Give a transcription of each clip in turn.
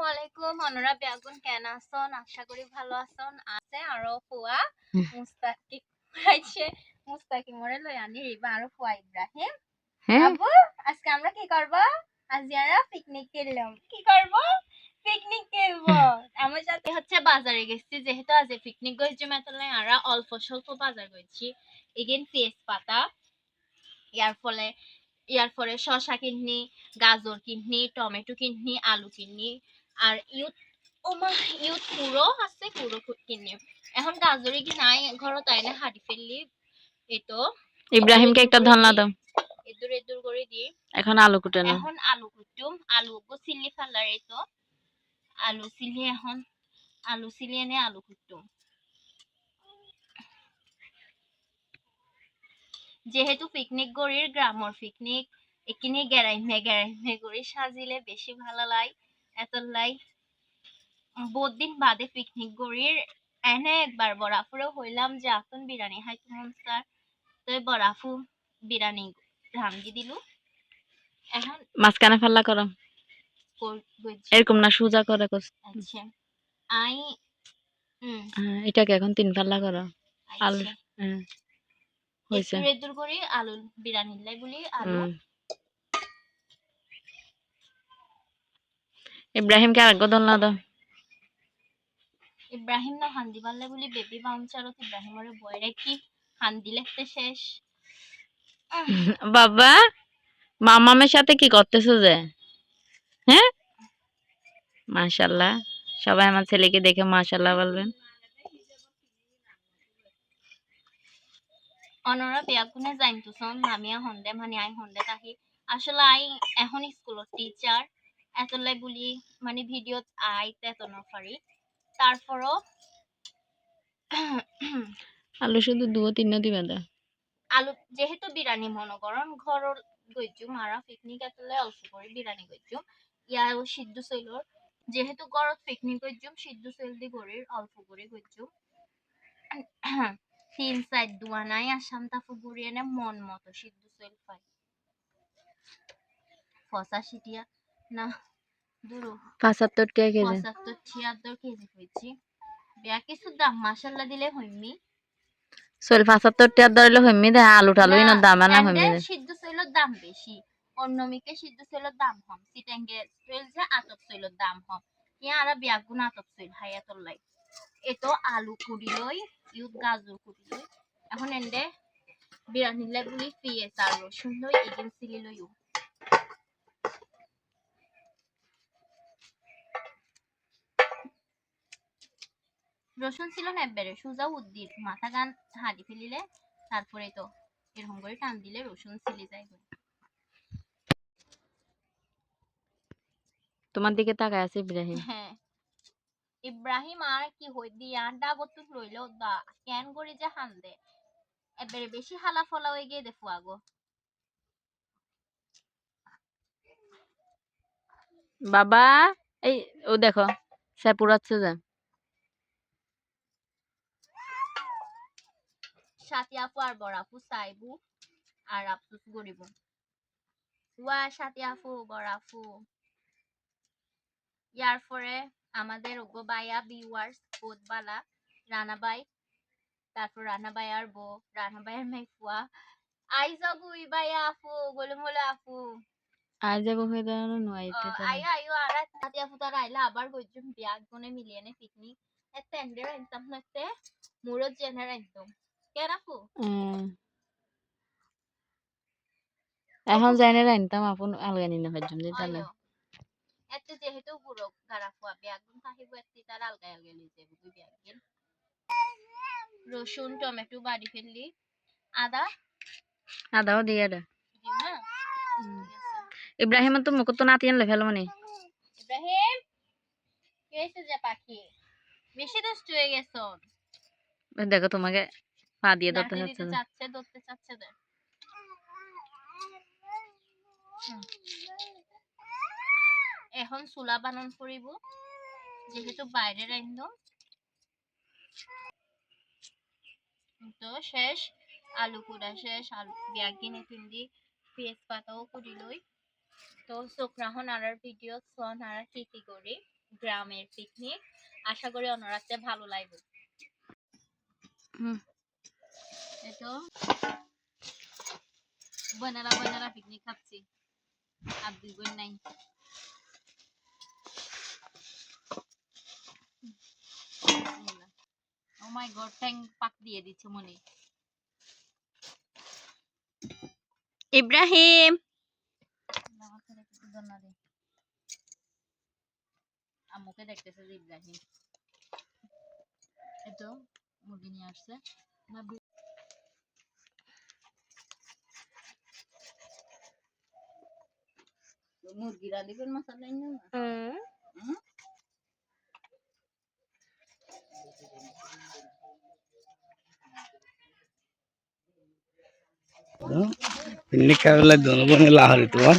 আসসালামু আলাইকুম। অনরা বেগুন কেন আছেন? আশা করি ভালো আছেন। আছে আরও ফুয়া। মুস্তাকি মরে লই আনি রিবা আরও ফুয়া ইব্রাহিম। হ্যাঁ। আবু আজকে আমরা কি করব? আজ পিকনিক খেললাম। কি করব? পিকনিক খেলব। আমার সাথে হচ্ছে বাজারে গেছি। যেহেতু আজ পিকনিক গেছি মেতলে অল্প স্বল্প বাজার গেছি এগেন পেঁয়াজ পাতা ইয়ার ফলে ইয়ার পরে শসা কিননি গাজর কিননি টমেটো কিননি আলু কিননি। আর ইউথ ওমা ইউথ পুরো আছে পুরো কিননি এখন গাজরে কি নাই? ঘরত আইনে হাঁটি ফেললি এই তো ইব্রাহিমকে একটা ধন্যবাদ দাও। এদুর এদুর করে দিই এখন আলু কুটে না এখন আলু কুটুম আলু গো চিল্লি ফেলার এই তো আলু চিলি এখন আলু চিলি এনে আলু কুটুম। যেহেতু পিকনিক গড়ির গ্রামর পিকনিক এখানে গেরাইমে গেরাইমে গড়ি সাজিলে বেশি ভালো লাই এত লাই বহুত দিন বাদে পিকনিক গড়ির এনে একবার বরাফুরে হইলাম যে এখন বিরিয়ানি হাইতে মন স্যার তো বরাফু বিরিয়ানি রান্ধি দিলু। এখন মাঝখানে ফাল্লা করো। এরকম না সোজা করে আচ্ছা। আই হুম হ্যাঁ, এটাকে এখন তিন ফাল্লা করো। আলু আচ্ছা হ্যাঁ হয়েছে একটু রেদুর করি আলু বিরিয়ানি লাই বলি আলু। ইব্রাহিমকে আরেকগো ধন্যবাদ দাও। ইব্রাহিম না হান্দি পারলে বলি বেবি বাউন্সারত ইব্রাহিমের বয়রে কি হান্দি লেখতে শেষ। বাবা মামামের সাথে কি করতেছো যে? হ্যাঁ? মাশাল্লাহ সবাই আমার ছেলেকে দেখে মাশাল্লাহ বলবেন। অনরা বিয়াগুনে জাইনতুছন নামিয়া হন্দে মানে আই হন্দে তাহি আসলে আই এখন স্কুলত টিচার এতলাই বলি মানে ভিডিওত আইতে এত নপারি তারপরও আলু শুধু দুও তিন দিবা দা। আলু যেহেতু বিরিয়ানি মনে করেন ঘরর গইজু মারা পিকনিক এতলে অল্প করে বিরিয়ানি গইজু ইয়াও সিদ্ধ চৈলর যেহেতু ঘরত পিকনিক গইজু সিদ্ধ চৈল দি গরির অল্প করে গইজু তিন সাইড দুয়া নাই আসাম তাফু গুড়ি এনে মন মতো সিদ্ধ চৈল পাই ফসা সিটিয়া। না দুরু টাকা কেজি। কেজি বেয়া কিছু দাম মাসাল্লা দিলে হইমি। চল পাঁচাত্তর টাকা ধরলে হইমি দে আলু টালু ইনো দাম না হইমি সিদ্ধ চৈলের দাম বেশি। অন্যমিকে সিদ্ধ চৈলের দাম কম। সিটেঙ্গে চৈল যে আতপ চৈলের দাম কম। ইয়া আর বিয়াগুন আতপ চৈল হাইয়াতর লাই। এতো আলু কুড়ি লই ইউত গাজর কুড়ি লই। এখন এন্ডে বিরিয়ানি লাই বলি পিঁয়াজ আর রসুন লই এগেন চিলি লই রসুন ছিল না একবারে সোজা উদ্দির মাথা গান হাঁড়ি ফেলিলে তারপরে তো এরকম করে টান দিলে রসুন ছিলে যায়। তোমার দিকে তাকায় আছে ইব্রাহিম। হ্যাঁ। ইব্রাহিম আর কি হই দিয়া রইল দা কেন করে যে হান দে এবারে বেশি হালা ফলা হয়ে গিয়ে দেখো আগো বাবা এই ও দেখো সে পুরাচ্ছে যে। সাথী আপু আর বড় আপু চাইবু আর আফসুস করিব ওয়া সাথী আপু বড় আপু। ইয়ার পরে আমাদের ওগো বাইয়া ভিউয়ার্স রানাবাই তারপর রানাবাই আর বো রানাবাইয়ের মেয়ে ফুয়া। আই যাব ই বাইয়া আপু গোলমোলা আপু। হয়ে দাঁড়ানো আইও আইও আর সাথী আপু তারা আইলা আবার গইজুম বিয়াগ গনে মিলিয়ে নে পিকনিক এতে নাতে মুরত কে রাখু এখন যাই না রাইনতাম আপন আলগানি না ভাজ্যম যে জানে এতে যেহেতু গারা ফুয়া বিয়াগ থাকিব এতে তার আলগা আলগা লই যাব বুই বিয়াগ গেল রসুন টমেটো বাড়ি ফেললি। আদা? আদাও দিয়ে দে। ইব্রাহিম তো মুখ তো নাতি আনলে ফেলো মানে। ইব্রাহিম কি হয়েছে যে পাখি? বেশি দুষ্ট হয়ে গেছ দেখো তোমাকে পা দিয়ে ধরতে হচ্ছে দিতে চাচ্ছে ধরতে চাচ্ছে দে এখন চুলা বানন করিব যেহেতু বাইরে রান্ধ তো শেষ আলু কুড়া শেষ আলু বিয়াগিনে পিন্দি পেঁয়াজ পাতাও করি লই। তো চোখরাহন আর ভিডিও সন আর কি কি করি গ্রামের পিকনিক আশা করি অনরাতে ভালো লাগবে। হুম। এই তো বোনেরা বোনেরা পিকনিক খাচ্ছি আর দুই বোন নাই ও মাই গড ট্যাং পাক দিয়ে দিচ্ছে মনে ইব্রাহিম। আম্মুকে দেখতেছে যে ইব্রাহিম এই মুরগি নিয়ে আসছে Hmm. Ini kalau lagi dong, ini lahar itu kan.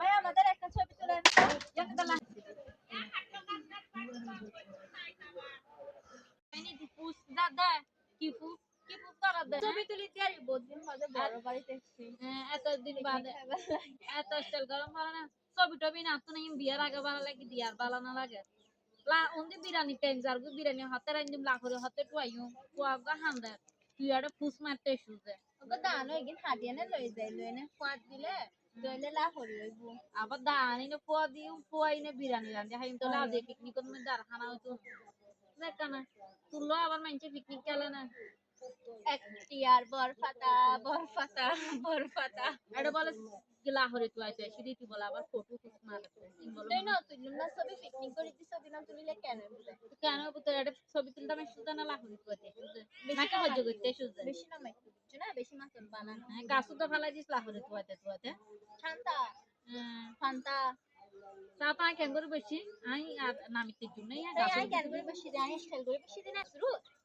ভাই আমাদের একটা ছবি তুলে দাদা ফুস এত ছবি টবি না তো নাই বিয়ার আগে ভালো লাগে দিয়ার ভালো না লাগে। লা ওন্দে বিরানি টেন যার গো বিরানি হাতে রান্দিম লাখরে হাতে টুয়াইও টুয়া গা হান্দা। তুই আরে ফুস মারতে সুজে দিলে। লইলে লাখরে হইব আবার দানি নে পোয়া দিও পোয়াই নে বিরানি রান্ধে হাইম তো লাদে পিকনিক করতে দার খানা হইতো দেখা না তুলো আবার মাইনছে পিকনিক গেলে না এখতিয়ার বরফাতা বরফাতা বরফাতা এটা বলে লাহোরে তুই আইছে তুই বলে আবার ফটো খুব মারে তুই না তুই না ছবি পিকনিক করে দিছ ছবি না তুলিলে কেন কেন এটা ছবি তুলতে আমি সুদা না লাহোরে তুই আইছে নাকি মজ্জা করতে সুদা বেশি না মাইক না? বেশি মাতন হ্যাঁ গাছ তো ফেলাই দিস লাহোরে তুই আইতে তুই আইতে শান্তা শান্তা তা তা কেন করে বেশি আই আর নামিতে জন্য গাছ আই কেন করে বেশি আই স্টাইল করে বেশি দিন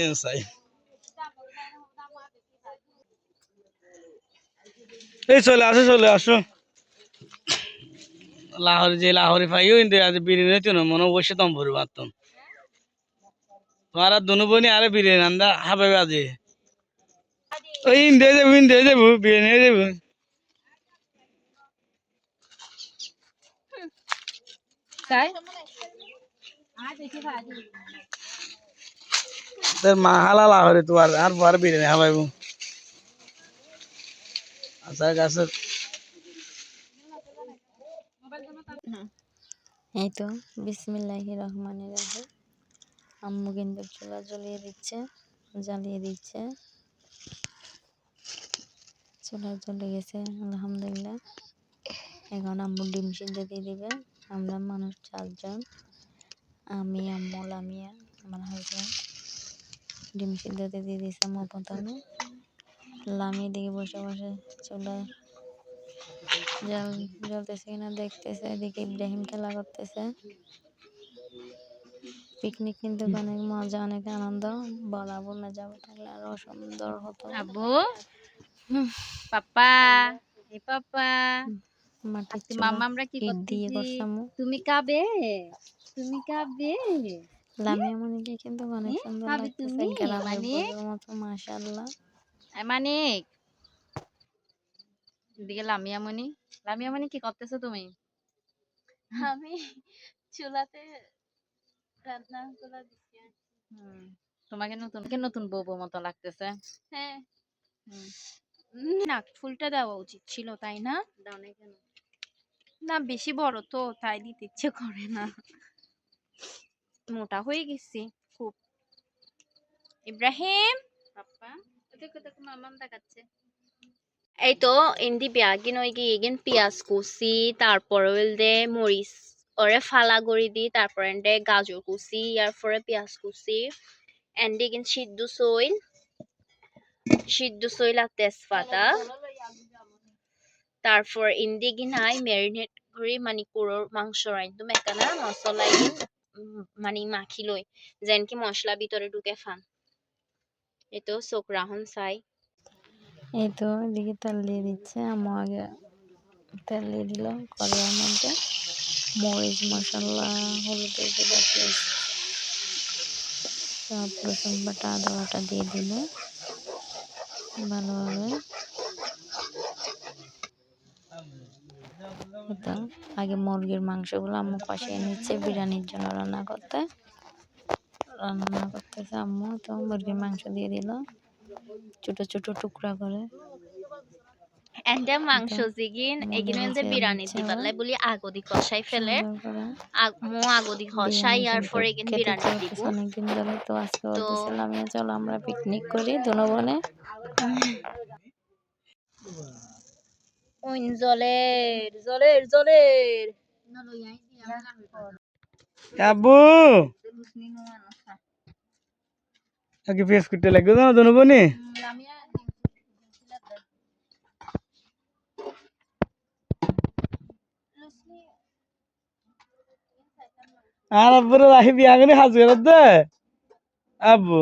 এনসাই এই চলে আসো চলে আসো। লাহোর যে লাহোরে পাইও কিন্তু আজ বিরিয়ানি হইতো না মনে বসে তম ভরি মারতাম। তোমার দুনু বোনই আরে বিরিয়ানি আন্দা হাবে বাজে ওই ইন্দে যাব ইন্দে যাব বিরিয়ানি যাব। ভাজি তোর মা হালা লাহোরে তোমার আর পর বিরিয়ানি হাবাইবো আচ্ছা গাছে এই তো বিসমিল্লাহি রহমান রাহিম। আম্মু কিন্তু চুলা জ্বলিয়ে দিচ্ছে, জ্বালিয়ে দিচ্ছে। চুলা জ্বলে গেছে, আলহামদুলিল্লাহ। এখন আম্মু ডিম সিদ্ধ দিয়ে দিবে। আমরা মানুষ চারজন। আমি, আম্মু, লামিয়া, আমার হাজব্যান্ড ডিম সিদ্ধ দিয়ে দিয়ে দিয়েছে আম্মু প্রথমে লামিয়ে দিকে বসে বসে চুলা জল জ্বলতেছে কিনা দেখতেছে। এদিকে ইব্রাহিম খেলা করতেছে। পিকনিক কিন্তু অনেক মজা অনেক আনন্দ। বরাবর না যাব তাহলে আরও সুন্দর হতো। abu papa এই পাপা? মাটির আজকে চুলা। আমরা কি দিয়ে করছে তুমি কাবে তুমি কাবে লামিয়া মনিকে কিন্তু অনেক সুন্দর ভাবি লাগতেছে গ্রামের? মতো মাশাআল্লাহ। মানিক। এদিকে লামিয়া মনি লামিয়া মনি কি করতেছো তুমি? আমি চুলাতে রান্না করা দিচ্ছি তোমাকে নতুন কে নতুন বউ বউ মতো লাগতেছে। হ্যাঁ। নাক ফুলটা দেওয়া উচিত ছিল তাই না? দাও নাই কেন? না বেশি বড় তো তাই দিতে ইচ্ছে করে না। মোটা হয়ে গেছি খুব। ইব্রাহিম! এই তো ইন্দি বিয়াগিন ওই কি ইগিন পিয়াজ কুচি তারপর দে মরিচ ওরে ফালা করে দি তারপর এন্ডে গাজর কুচি ইয়ার পরে পিয়াজ কুচি। এন্ডে ইগিন সিদ্ধ সইল সিদ্ধ সইল আর তেজপাতা। তারপর ইন্দি গিন হাই ম্যারিনেট করে মানে কুড়োর মাংস রাইন্দু মেকানা মশলা মানে মাখি লই যেন কি মশলা ভিতরে ঢুকে ফান এই তো রাহন চাই। এই তো এদিকে তেল দিয়ে দিচ্ছে আম্মু আগে তেল দিয়ে দিল কড়াইয়ের মধ্যে মরিচ মশলা হলুদের গুঁড়া পেঁয়াজ সব রসুন বাটা, আদা বাটা দিয়ে দিল। ভালোভাবে তো আগে মুরগির মাংসগুলো আম্মু কষিয়ে নিচ্ছে বিরিয়ানির জন্য রান্না করতে। রান্না করতেছে আম্মু তো মুরগির মাংস দিয়ে দিল। ছোট ছোট টুকরা করে। এন্ডে মাংস জিগিন এগিন এন্ডে বিরানি দিবালে বলি আগদি কষাই ফেলে। সুন্দর মো আগদি কষাই আর পরে এগিন বিরানি দিব। অনেকদিন ধরে তো আজকে বলতেছিলাম চলো আমরা পিকনিক করি দুনো বোনে। উইন, জলের জলের জলের। আব্বু! আগে ফেস করতে লাগবে না দোনো বনি আর আব্বুর রাহি বিয়া করে হাজ করে দে। আব্বু,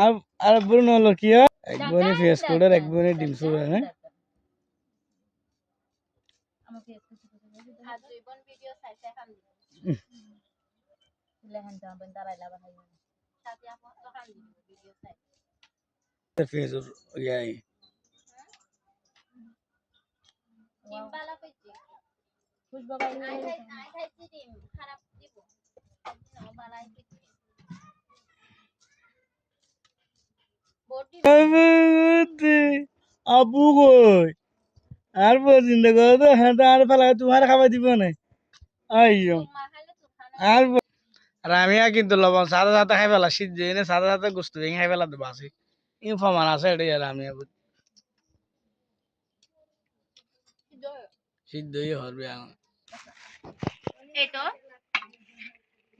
আর আব্বুর নলো কি হয়? এক বনি ফেস করে এক বনি হ্যাঁ ভিডিও চাই চাই খাম সাথে আপন তো খাম ভিডিও চাই ফেস ইয়াই ডিম বালা কইছি আই খাই আই খাইছি ডিম খারাপ দিব না বালাই কইছি বডি আব্বু কই আর চিন্তা করো তো হ্যাঁ আর ফেলা তোমার খাবার দিব না আইয়ো আর আর আমি আর কিন্তু লবণ সাদা সাদা খাই পেলা সিদ্ধ এনে সাদা সাদা গোস্ত ভেঙে খাই পেলা দেবো আছে ইনফরমান আছে এটাই আর আমি সিদ্ধই হবে এই তো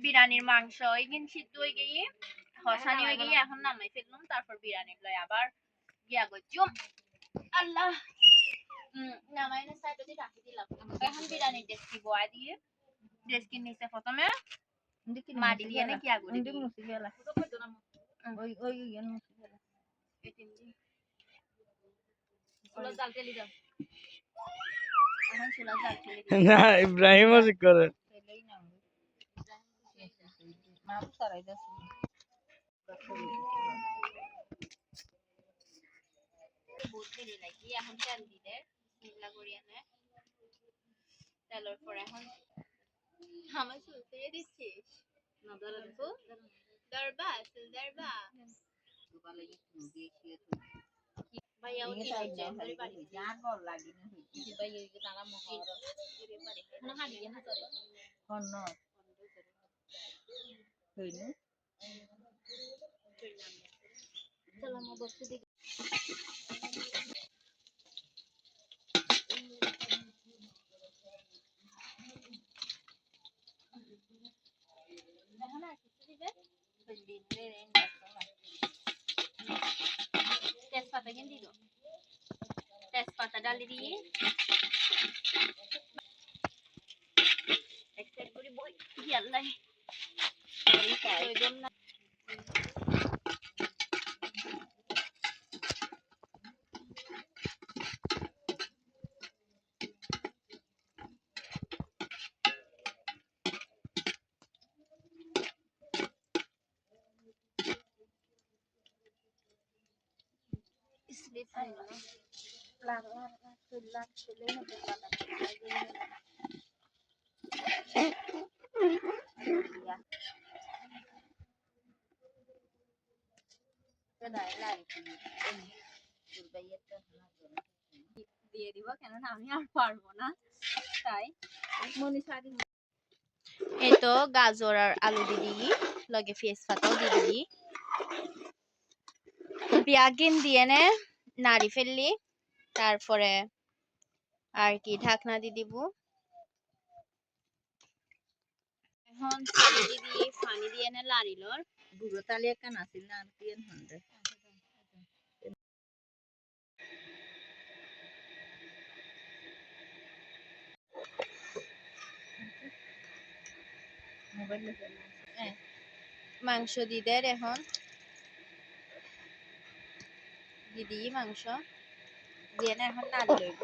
বিরিয়ানির মাংস এগিন সিদ্ধ হয়ে গিয়ে হসানি হয়ে গিয়ে এখন নামাই ফেললাম তারপর বিরিয়ানি লয় আবার গিয়া গজুম আল্লাহ! নামাই সাইডে রাখি দিলাম। এখন বিরিয়ানি ডেস্কি বয়া দিয়ে ডেস্কি নিচে প্রথমে মাটি দিয়ে নাকি আগুনে দিই ওই ওই চুলা জাল তেলি দিই না ইব্রাহিম আছে করে বহুত তেলি লাগি। এখন তেল দিলে চিল্লা করি আনে। তেলের পর এখন আমার চুল ছেড়ে দিচ্ছিস? দরবা চুল দরবা। ভাইয়া যাচ্ছে ধরে বাড়ি ভাইয়া ওই যে তারা মহিল না হারিয়ে না চলে। বস্তু দিকে এখন আর কিছু দিবে তেজপাতা কেন দিল তেজপাতা ডালি দিয়ে এক সাইড করে বই ইয়াল্লাই দিয়ে দিব আমি আর পারব না তাই এই তো গাজর আর আলু দিয়ে দিই লগে ফেস পাতাও দিয়ে দিই পেঁয়াগিন দিয়ে নে, নাড়ি ফেললি, তারপরে আর কি ঢাকনা দিয়ে দিব। এখন পানি দিয়ে পানি দিয়ে নে লাড়িলর বুড়ো তালি একখান আছিল না পিয়ন হন্ডে মাংস দিয়ে দে এখন। দিয়ে দিই মাংস। দিয়ে এখন নাড়ি লইব।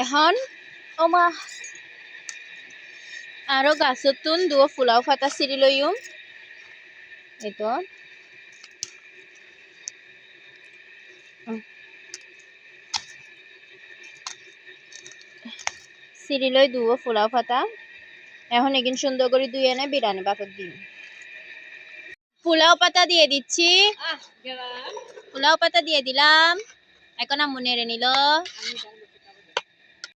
এখন ওমা। আরও গাছত তুন দুও ফুলাও ফাটা চিৰি লইম এইটো। চিৰি লৈ দুও ফুলাও ফাটা। এখন এগিন সুন্দর করে দুই এনে বিরিয়ানি বাপক দিন পোলাও পাতা দিয়ে দিচ্ছি। পোলাও পাতা দিয়ে দিলাম। এখন আম্মু নেড়ে নিল।